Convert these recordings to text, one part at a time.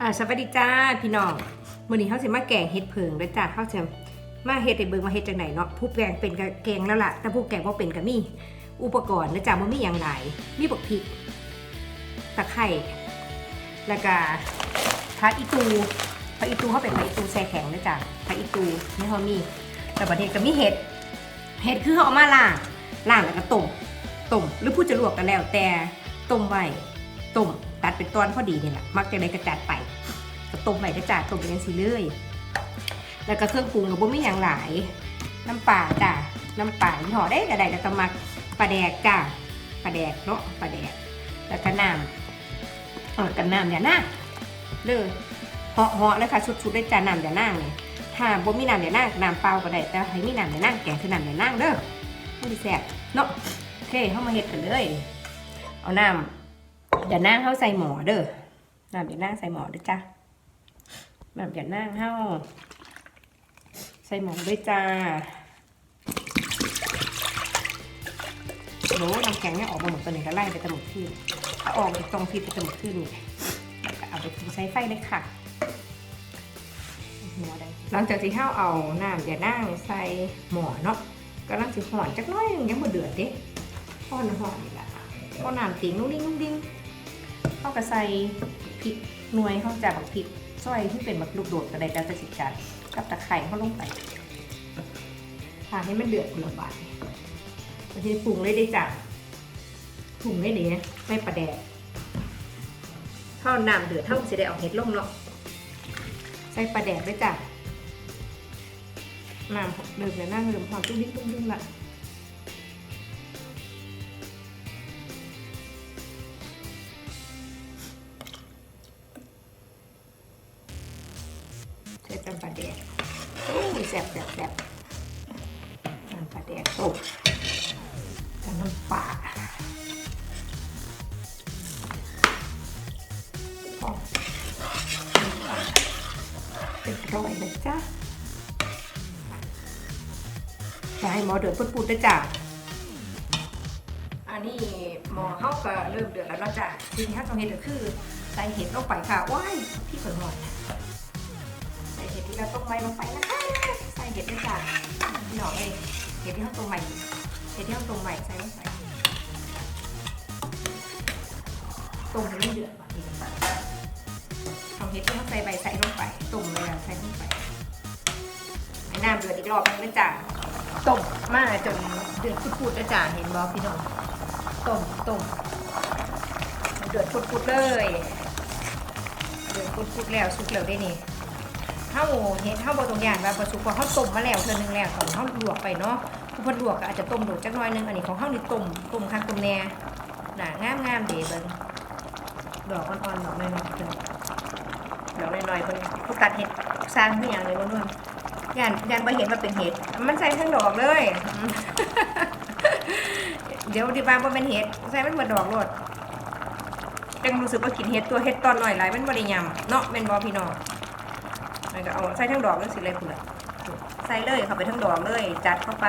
อ่าสวัสดีจ้าพี่น้องมื้อนี้เขาสิมาแกงเห็ดเพิงด้วยจ้าเขาจะมาเฮ็ดให้เบิ่งว่าเฮ็ดจังไดเนาะผู้แกงเป็นก็แกงแล้วล่ะแต่ผู้แกงบ่เป็นก็มีอุปกรณ์นะจ้าบ่มีหยังหลายมีบักพริกตะไคร้แล้วก็ผักอีตูผักอีตูเขาเป็นผักอีตูแช่แข็งนะจ้าผักอีตูนี่เขามีแต่ประเทศก็มีเห็ดเห็ดคือเขาเอามาล้างล้างแล้วก็ต้มต้มหรือผู้จะลวกก็แล้วแต่ต้มไว้ ต้มตัดเป็นตอนพอดีนี่แหละมักจะได้กระจัดไปก็ต้มไว้ได้จ้าต้มเป็นยังสีเลย แล้วก็เครื่องปรุงกับบ่มีอย่างหลาย น้ำปลาจ้าน้ำปลายี่อได้ก็ได้แล้วก็มักปลาแดกจ้าปลาแดกเนาะปลาแดก แล้วก็น้ำเออกันน้ำอย่าหน้าเลยเหาะเหาะเลยค่ะชุดๆได้จ้าน้ำอย่านั่งเลยถ้าบ่มีน้ำอย่านั่งน้ำเปล่าก็ได้แต่ให้มีน้ำอย่านั่งแกงคือน้ำอย่านั่งเด้อมันสิแซ่บเนาะโอเคเข้ามาเฮ็ดกันเลย เอาน้ำ อย่านั่งเข้าใส่หมอเด้อน้ำอย่านั่งใส่หมอด้วยจ้ะน้ำอย่านั่งเข้าใส่หมอด้วยจ้าโหน้ำแข็งเนี่ยออกมาหมดตัวหนึ่งก็ไล่ไปตะหมดที่ถ้าออกจากตรงที่ไปตะหมดที่นี่แล้วก็เอาไปทิ้งใช้ไฟได้ค่ะหัวได้หลังจากที่ข้าวเอาน้ำอย่านั่งใส่หมอเนาะก็ลังสิหอนจักน้อยหนึ่งยังบ่เดือดเด้หอนหอนนี่แหละพอน้ำติ๋งนุ่งดิ้งนุ่งดิ้ง เข้ากับใส่พริกหน่วยเข้าจากบักพริกซอยที่เป็นแบบลูกโดดกระไดกระตะสิจัดกับตะไคร้เข้าลงไปทานให้มันเดือดคนละบาทบางทีปรุงเลยได้จ้ะปรุงได้เลยนะไม่ประแดกเท่าน้ำเดือดเท่าจะได้เอาเห็ดลงเนาะใส่ปลาแดกด้วยจ้ะน้ำเดือดเนี่ยนั่งเริ่มหอมตุ้งดิ้งตุ้งดิ้งละ ใส่ตำปลาแดกโอ้ยแซ่บแซ่บแซ่บตำปลาแดกโอ้ตำน้ำปลาพอเป็นร้อยนะจ๊ะจะให้หมอเดือดปุดๆนะจ๊ะอันนี้หมอเข้าก็เริ่มเดือดแล้วนะจ้ะทีนี้ถ้าตรงนี้ก็คือใส่เห็ดลงไปค่ะว้ายพี่ขนหอดใส่ เราต้มไว้ลงไปนะคะใส่เห็ดด้วยจ้ะพี่น้องเองเห็ดที่เราต้มใหม่เห็ดที่เราต้มใหม่ใส่ลงไปต้มให้มันเดือดก่อนดีกว่าเอาเห็ดที่เราใส่ใบใส่ลงไปต้มเลยอะใส่ลงไปให้น้ำเดือดอีกรอบนึงนะจ๊ะต้มมากจนเดือดพุดๆนะจ๊ะเห็นบอพี่น้องต้มต้มเดือดพุดๆเลยเดือดพุดๆแล้วสุกแล้วได้นี่ ข้าเห็ดข้าวบตรงยานแบบประสุกพอข้าวต้มมาแล้วเทือนึงแล้วของข้าวลวกไปเนาะผู้พนลวกก็อาจจะต้มโดดจักหน่อยนึงอันนี้ของข้าวนี่ต้มต้มข้างต้มแน่หนางามงามๆเดเบิ้งดอกอ่อนๆดอกน้อยๆเพิ่นดอกน้อยๆเพิ่นผู้ตัดเห็ดสร้างไม่อย่างเลยเพื่นๆยานยานไปเห็นว่าเป็นเห็ดมันใส่ทั้งดอกเลย เดี๋ยวดีบางว่าเป็นเห็ดใส่มันเหมือนดอกโลดจังรู้สึกว่ากินเห็ดตัวเห็ดตอนหน่อยหลายมันบริยำเนาะเป็นบอพี่น้อง แล้วก็เอาใส่ทั้งดอกเลยสิเลยคุณใส่เลยเข้าไปทั้งดอกเลย จัดเข้าไป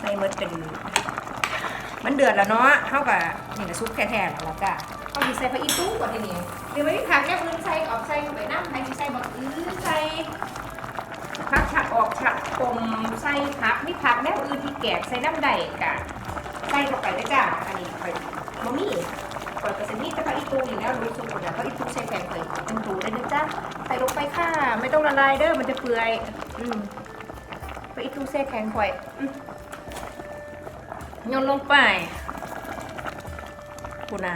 ใส่เมดเป็น มันเดือดแล้วเนาะเท่ากับนี่กับซุปแท้ๆแล้วล่ะจ้ะเอาดีใส่ผักอีตู้ก่อนทีนี้เดี๋ยวไม่ได้ผักแค่พื้นใส่ออกใส่เข้าไปน้ำใส่ใส่บักอื้อใส่ผักฉะออกฉะปมใส่ผักมีผักแนวอื่นที่แกกใส่น้ำใดกะใส่เข้าไปเลยจ้ะอันนี้ไปบะหมี่ เปิดกระสินนี่จะผักอีตู้อยู่แล้วรู้สึกหมดแล้วผักอีตู้ใส่แกงเลยเป็นตูได้นะจ๊ะใส่ลงไปค่ะ ไม่ต้องละลายเด้อมันจะเปื่อยอืมไปอีตู้แช่แข็งข่อยอืมโยนลงไปคุณนา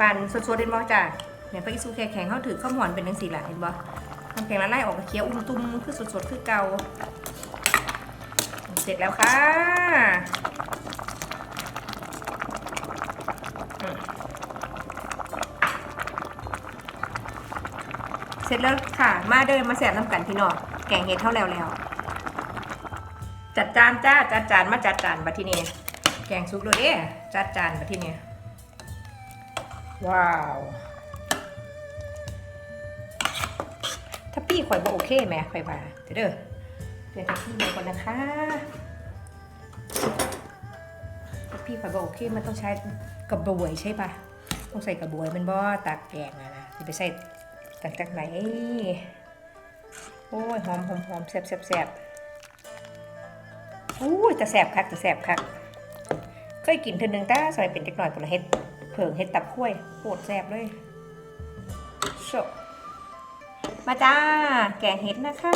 ปั่นสดๆเห็นบ่จ้ะเนี่ยไปอีตู้แช่แข็งเขาถือข้าวหมอนเป็นจังสี่ละเห็นบ่น้ำแข็งละลายออกเคี้ยวอุ้มตุ้มคือสดๆคือเก่าเสร็จแล้วค่ะอืม เส ร็จแล้วค่ะ มาเดินมาแสบน้ำกันพี่น้องแกงเห็ดเท่าแล้วแล้ว จัดจานจ้าจัดจานมาจัดจานบัที่นี้แกงซุกเลยเด้จัดจานบัที่นี้ว้าวถ้าพี่ข่อยบ่โอเคไหมข่อยว่าเดี๋ยวเด้อเดี๋ยวถ้าพี่มาก่อนนะคะถ้าพี่ข่อยบ่โอเคมันต้องใช้กระบวยใช่ปะต้องใส่กระบวยมันบ่ตากแกงอะนะสิไปใส่ ต่างจากไหน โอ้ยหอมหอมหอมแซ่บแซ่บแซ่บอุ้ยจะแซ่บคักจะแซ่บคัก เคยกินเทื่อนึงตาซอยเป็นจักหน่อยปุ่นละเฮ็ดเผิงเฮ็ดตับข้วยโคตรแซ่บเลยโชมาจ้า แกงเห็ดนะคะ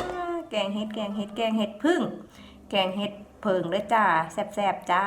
แกงเห็ด แกงเห็ด แกงเห็ดพึ่ง แกงเห็ดเผิงเลยจ้า แซ่บๆจ้า